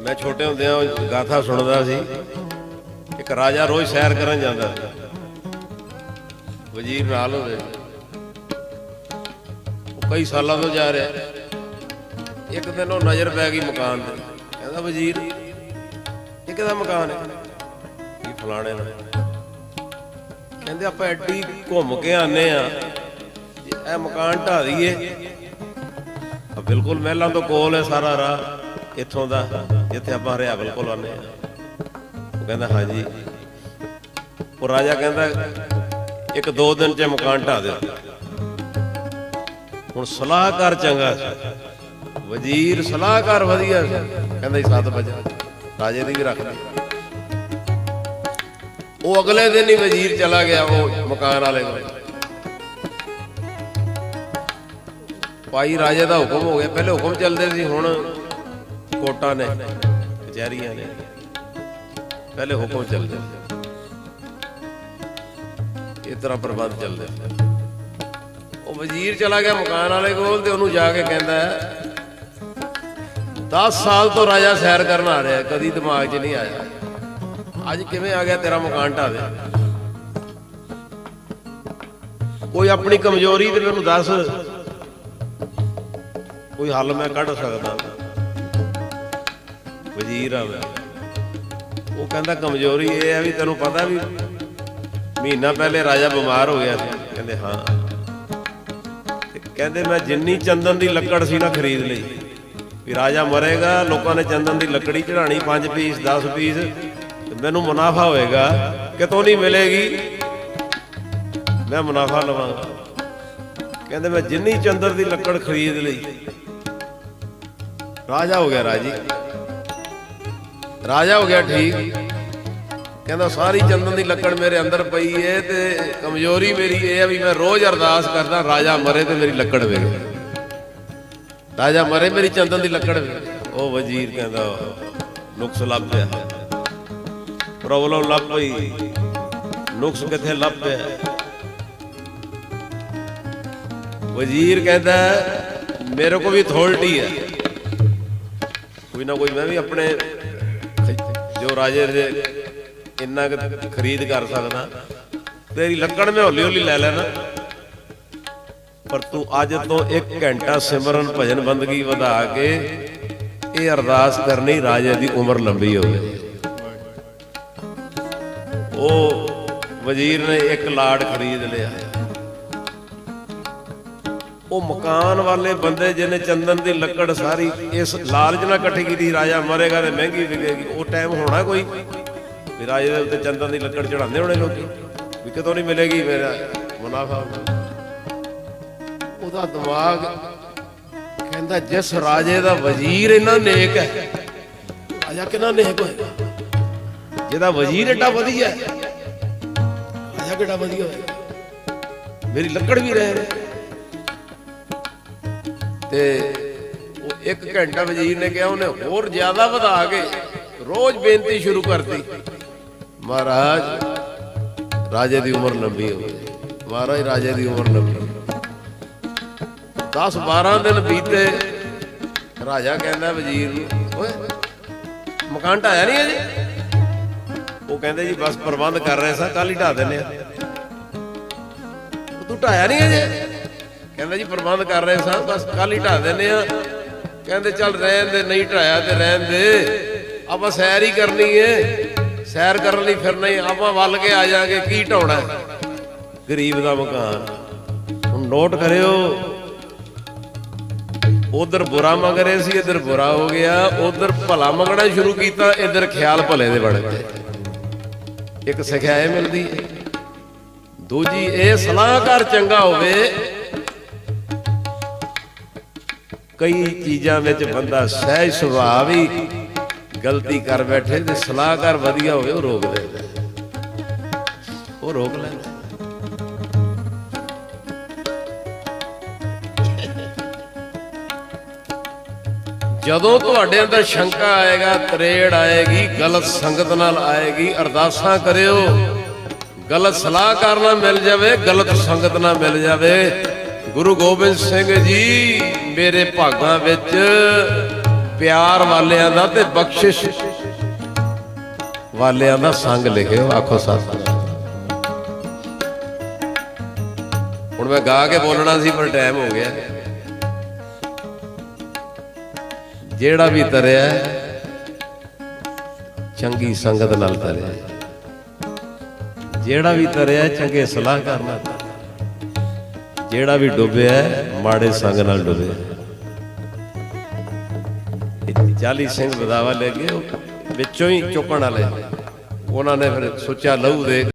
ਮੈਂ ਛੋਟੇ ਹੁੰਦਿਆਂ ਗਾਥਾ ਸੁਣਦਾ ਸੀ। ਇੱਕ ਰਾਜਾ ਰੋਜ਼ ਸੈਰ ਕਰਨ ਜਾਂਦਾ ਸੀ। ਵਜ਼ੀਰ ਨਾਲ ਹੋਵੇ ਉਹ ਕਈ ਸਾਲਾਂ ਤੋਂ ਜਾ ਰਿਹਾ। ਇੱਕ ਦਿਨ ਉਹ ਨਜ਼ਰ ਪੈ ਗਈ ਮਕਾਨ ਤੇ। ਕਹਿੰਦਾ, ਵਜ਼ੀਰ ਇਹ ਕਿਹਦਾ ਮਕਾਨ ਹੈ। ਇਹ ਫਲਾਣੇ ਦਾ ਕਹਿੰਦੇ, ਆਪਾਂ ਐਡੀ ਘੁੰਮ ਕੇ ਆਨੇ ਆ ਇਹ ਮਕਾਨ ਢਾ ਦਈਏ ਬਿਲਕੁਲ ਮਹਿਲਾਂ ਤੋਂ ਕੋਲ ਹੈ ਸਾਰਾ ਰਾਹ। ਇੱਥੋਂ ਦਾ, ਜਿੱਥੇ ਆਪਾਂ ਹਰਿਆਵਲ ਕੋਲ ਆਨੇ ਆ ਉਹ ਕਹਿੰਦਾ, ਹਾਂਜੀ। ਉਹ ਰਾਜਾ ਕਹਿੰਦਾ, ਇੱਕ ਦੋ ਦਿਨ ਚ ਮਕਾਨ ਢਾ ਦਿਓ। ਹੁਣ ਸਲਾਹਕਾਰ ਚੰਗਾ ਸੀ। ਵਜ਼ੀਰ ਸਲਾਹਕਾਰ ਵਧੀਆ ਸੀ। ਕਹਿੰਦਾ, ਜੀ 7 ਵਜੇ ਰਾਜੇ ਦੀ ਵੀ ਰੱਖ ਲੈ ਉਹ ਅਗਲੇ ਦਿਨ ਹੀ ਵਜ਼ੀਰ ਚਲਾ ਗਿਆ ਉਹ ਮਕਾਨ ਵਾਲੇ ਕੋਲ। ਭਾਈ ਰਾਜੇ ਦਾ ਹੁਕਮ ਹੋ ਗਿਆ। ਪਹਿਲੇ ਹੁਕਮ ਚੱਲਦੇ ਸੀ, ਹੁਣ ਕੋਟਾਂ ਨੇ, ਕਚਹਿਰੀਆਂ ਨੇ। ਪਹਿਲੇ ਹੁਕਮ ਚੱਲਦੇ ਸੀ। ਇਸ ਤਰ੍ਹਾਂ ਪ੍ਰਬੰਧ ਚੱਲਦੇ ਉਹ ਵਜ਼ੀਰ ਚਲਾ ਗਿਆ ਮਕਾਨ ਵਾਲੇ ਕੋਲ ਤੇ ਉਹਨੂੰ ਜਾ ਕੇ ਕਹਿੰਦਾ 10 ਸਾਲ ਤੋਂ ਰਾਜਾ ਸੈਰ ਕਰਨ ਆ ਰਿਹਾ, ਕਦੀ ਦਿਮਾਗ 'ਚ ਨਹੀਂ ਆਇਆ। ਅੱਜ ਕਿਵੇਂ ਆ ਗਿਆ ਤੇਰਾ ਮਕਾਨ ਢਾਹ ਕੋਈ ਆਪਣੀ ਕਮਜ਼ੋਰੀ ਤੇ ਮੈਨੂੰ ਦੱਸ। ਕੋਈ ਹੱਲ ਮੈਂ ਕੱਢ ਸਕਦਾ। ਵਜ਼ੀਰ ਆ ਮੈਂ ਉਹ ਕਹਿੰਦਾ ਕਮਜ਼ੋਰੀ ਇਹ ਹੈ ਵੀ ਤੈਨੂੰ ਪਤਾ ਵੀ ਮਹੀਨਾ ਪਹਿਲੇ ਰਾਜਾ ਬਿਮਾਰ ਹੋ ਗਿਆ ਸੀ। ਕਹਿੰਦੇ ਹਾਂ। ਤੇ ਕਹਿੰਦੇ ਮੈਂ ਜਿੰਨੀ ਚੰਦਨ ਦੀ ਲੱਕੜ ਸੀ ਨਾ ਖਰੀਦ ਲਈ। ਵੀ ਰਾਜਾ ਮਰੇਗਾ, ਲੋਕਾਂ ਨੇ ਚੰਦਨ ਦੀ ਲੱਕੜੀ ਚੜਾਣੀ 5 ਪੀਸ 10 ਪੀਸ ਮੈਨੂੰ ਮੁਨਾਫਾ ਹੋਏਗਾ। ਕਿਤੋਂ ਨਹੀਂ ਮਿਲੇਗੀ? ਮੈਂ ਮੁਨਾਫਾ ਲਵਾਂਗਾ। ਕਹਿੰਦੇ ਮੈਂ ਜਿੰਨੀ ਚੰਦਰ ਦੀ ਲੱਕੜ ਖਰੀਦ ਲਈ। ਰਾਜਾ ਹੋ ਗਿਆ ਰਾਜੀ। ਰਾਜਾ ਹੋ ਗਿਆ ਠੀਕ। ਕਹਿੰਦਾ ਸਾਰੀ ਚੰਦਨ ਦੀ ਲੱਕੜ ਮੇਰੇ ਅੰਦਰ ਪਈ ਏ ਤੇ ਕਮਜ਼ੋਰੀ ਮੇਰੀ ਇਹ ਹੈ ਵੀ ਮੈਂ ਰੋਜ਼ ਅਰਦਾਸ ਕਰਦਾ, ਰਾਜਾ ਮਰੇ ਤੇ ਮੇਰੀ ਲੱਕੜ ਵੇਲੇ ਰਾਜਾ ਮਰੇ ਮੇਰੀ ਚੰਦਨ ਦੀ ਲੱਕੜ ਵੇਲੇ ਉਹ ਵਜ਼ੀਰ ਕਹਿੰਦਾ, ਨੁਕਸ ਲੱਭ ਪਿਆ। ਪ੍ਰੋਬਲਮ ਲੱਭ ਪਈ। ਨੁਕਸ ਕਿੱਥੇ ਲੱਭ ਪਿਆ? ਵਜ਼ੀਰ ਕਹਿੰਦਾ, ਮੇਰੇ ਕੋ ਵੀ ਅਥਾਰਟੀ ਹੈ। ਕੋਈ ਨਾ ਕੋਈ ਮੈਂ ਵੀ ਆਪਣੇ ਜੋ ਰਾਜੇ ਦੇ ਇੰਨਾ ਕੁ ਖਰੀਦ ਕਰ ਸਕਦਾ, ਤੇਰੀ ਲੱਕੜ ਮੈਂ ਹੌਲੀ ਹੌਲੀ ਲੈ ਲੈਣਾ। ਪਰ ਤੂੰ ਅੱਜ ਤੋਂ 1 ਘੰਟਾ ਸਿਮਰਨ ਭਜਨ ਬੰਦਗੀ ਵਧਾ ਕੇ ਇਹ ਅਰਦਾਸ ਕਰਨੀ ਰਾਜੇ ਦੀ ਉਮਰ ਲੰਬੀ ਹੋਵੇ ਉਹ ਵਜ਼ੀਰ ਨੇ ਇੱਕ ਲਾੜ ਖਰੀਦ ਲਿਆ। ਉਹ ਮਕਾਨ ਵਾਲੇ ਬੰਦੇ ਜਿਹਨੇ ਚੰਦਨ ਦੀ ਲੱਕੜ ਸਾਰੀ ਇਸ ਲਾਲਚ ਨਾਲ ਇਕੱਠੀ ਕੀਤੀ, ਰਾਜਾ ਮਰੇਗਾ ਤੇ ਮਹਿੰਗੀ ਵਿਕੇਗੀ। ਉਹ ਟਾਈਮ ਹੋਣਾ ਕੋਈ? ਵੀ ਰਾਜੇ ਦੇ ਉੱਤੇ ਚੰਦਨ ਦੀ ਲੱਕੜ ਚੜਾਉਂਦੇ ਹੋਣੇ ਲੋਕੀ। ਵੀ ਕਿਤੋਂ ਨਹੀਂ ਮਿਲੇਗੀ ਮੇਰਾ ਮੁਨਾਫਾ? ਉਹਦਾ ਦਿਮਾਗ ਕਹਿੰਦਾ, ਜਿਸ ਰਾਜੇ ਦਾ ਵਜ਼ੀਰ ਇੰਨਾ ਨੇਕ ਹੈ, ਰਾਜਾ ਕਿੰਨਾ ਨੇਕ ਹੋਏਗਾ? ਜਿਹਦਾ ਵਜ਼ੀਰ ਏਡਾ ਵਧੀਆ ਹੈ, ਰਾਜਾ ਕਿੱਡਾ ਵਧੀਆ ਹੋਏਗਾ? ਮੇਰੀ ਲੱਕੜ ਵੀ ਰਹਿ ਰਹੀ ਤੇ ਉਹ ਇੱਕ ਘੰਟਾ ਵਜ਼ੀਰ ਨੇ ਕਿਹਾ ਉਹਨੇ ਹੋਰ ਜ਼ਿਆਦਾ ਵਧਾ ਕੇ ਰੋਜ਼ ਬੇਨਤੀ ਸ਼ੁਰੂ ਕਰਤੀ। ਮਹਾਰਾਜ, ਰਾਜੇ ਦੀ ਉਮਰ ਲੰਬੀ ਹੋਵੇ ਮਹਾਰਾਜ, ਰਾਜੇ ਦੀ ਉਮਰ ਲੰਬੀ 10 12 ਦਿਨ ਬੀਤੇ, ਰਾਜਾ ਕਹਿੰਦਾ ਵਜ਼ੀਰ ਨੂੰ, ਓਏ ਮਕਾਨ ਢਾਇਆ ਨਹੀਂ ਅਜੇ? ਉਹ ਕਹਿੰਦੇ ਜੀ, ਬਸ ਪ੍ਰਬੰਧ ਕਰ ਰਹੇ ਸਾਂ ਕੱਲ ਹੀ ਢਾ ਦਿੰਨੇ ਆ ਤੂੰ ਢਾਇਆ ਨਹੀਂ ਅਜੇ? ਕਹਿੰਦਾ ਜੀ ਪ੍ਰਬੰਧ ਕਰ ਰਹੇ ਸਾਂ, ਬਸ ਕੱਲ ਹੀ ਢਾ ਦਿੰਨੇ ਆ ਕਹਿੰਦੇ ਚੱਲ ਰਹਿਣ ਦੇ, ਨਹੀਂ ਢਾਇਆ ਤੇ ਰਹਿਣ ਦੇ। ਆਪਾਂ ਸੈਰ ਹੀ ਕਰਨੀ ਏ। ਸੈਰ ਕਰਨ ਲਈ ਫਿਰਨਾ ਹੀ ਆਪਾਂ ਵੱਲ ਕੇ ਆ ਜਾਾਂਗੇ, ਕੀ ਢਾਉਣਾ ਗਰੀਬ ਦਾ ਮਕਾਨ। ਹੁਣ ਨੋਟ ਕਰਿਓ। ਉਧਰ ਬੁਰਾ ਮੰਗ ਰਹੇ ਸੀ, ਇਧਰ ਬੁਰਾ ਹੋ ਗਿਆ। ਉਧਰ ਭਲਾ ਮੰਗਣਾ ਸ਼ੁਰੂ ਕੀਤਾ, ਇਧਰ ਖਿਆਲ ਭਲੇ ਦੇ ਬਣ ਗਏ। ਇੱਕ ਸਿੱਖਿਆ ਮਿਲਦੀ ਦੂਜੀ, ਇਹ ਸਲਾਹਕਾਰ ਚੰਗਾ ਹੋਵੇ ਕਈ ਚੀਜ਼ਾਂ ਵਿੱਚ ਬੰਦਾ ਸਹਿਜ ਸੁਭਾਅ ਵੀ ਗਲਤੀ ਕਰ ਬੈਠੇ ਤੇ ਸਲਾਹਕਾਰ ਵਧੀਆ ਹੋਵੇ, ਉਹ ਰੋਕ ਲੈਂਦਾ ਉਹ ਰੋਕ ਲੈਂਦਾ। ਜਦੋਂ ਤੁਹਾਡੇ ਅੰਦਰ ਸ਼ੰਕਾ ਆਏਗਾ, ਤਰੇੜ ਆਏਗੀ, ਗਲਤ ਸੰਗਤ ਨਾਲ ਆਏਗੀ, ਅਰਦਾਸਾਂ ਕਰਿਓ, ਗਲਤ ਸਲਾਹਕਾਰ ਨਾਲ ਮਿਲ ਜਾਵੇ, ਗਲਤ ਸੰਗਤ ਨਾਲ ਮਿਲ ਜਾਵੇ। ਗੁਰੂ ਗੋਬਿੰਦ ਸਿੰਘ ਜੀ ਮੇਰੇ ਭਾਗਾਂ ਵਿੱਚ ਪਿਆਰ ਵਾਲਿਆਂ ਦਾ ਤੇ ਬਖਸ਼ਿਸ਼ ਵਾਲਿਆਂ ਦਾ ਸੰਗ ਲਿਖਿਓ ਆਖੋ ਸਤਿ ਹੁਣ ਮੈਂ ਗਾ ਕੇ ਬੋਲਣਾ ਸੀ ਪਰ ਟਾਈਮ ਹੋ ਗਿਆ। ਜਿਹੜਾ ਵੀ ਤਰਿਆ ਚੰਗੀ ਸੰਗਤ ਨਾਲ ਤਰਿਆ। ਜਿਹੜਾ ਵੀ ਤਰਿਆ ਹੈ, ਚੰਗੇ ਸਲਾਹ ਕਰਨਾ ਜਿਹੜਾ ਵੀ ਡੁੱਬਿਆ ਮਾੜੇ ਸੰਗ ਨਾਲ ਡੁੱਬਿਆ ਇਹ 40 ਸਿੰਘ ਬਦਾਵਾ ਲੈ ਗਏ ਉਹ ਵਿੱਚੋਂ ਹੀ ਚੁੱਕਣ ਵਾਲੇ। ਉਹਨਾਂ ਨੇ ਫਿਰ ਸੋਚਿਆ ਲਹੂ ਦੇ।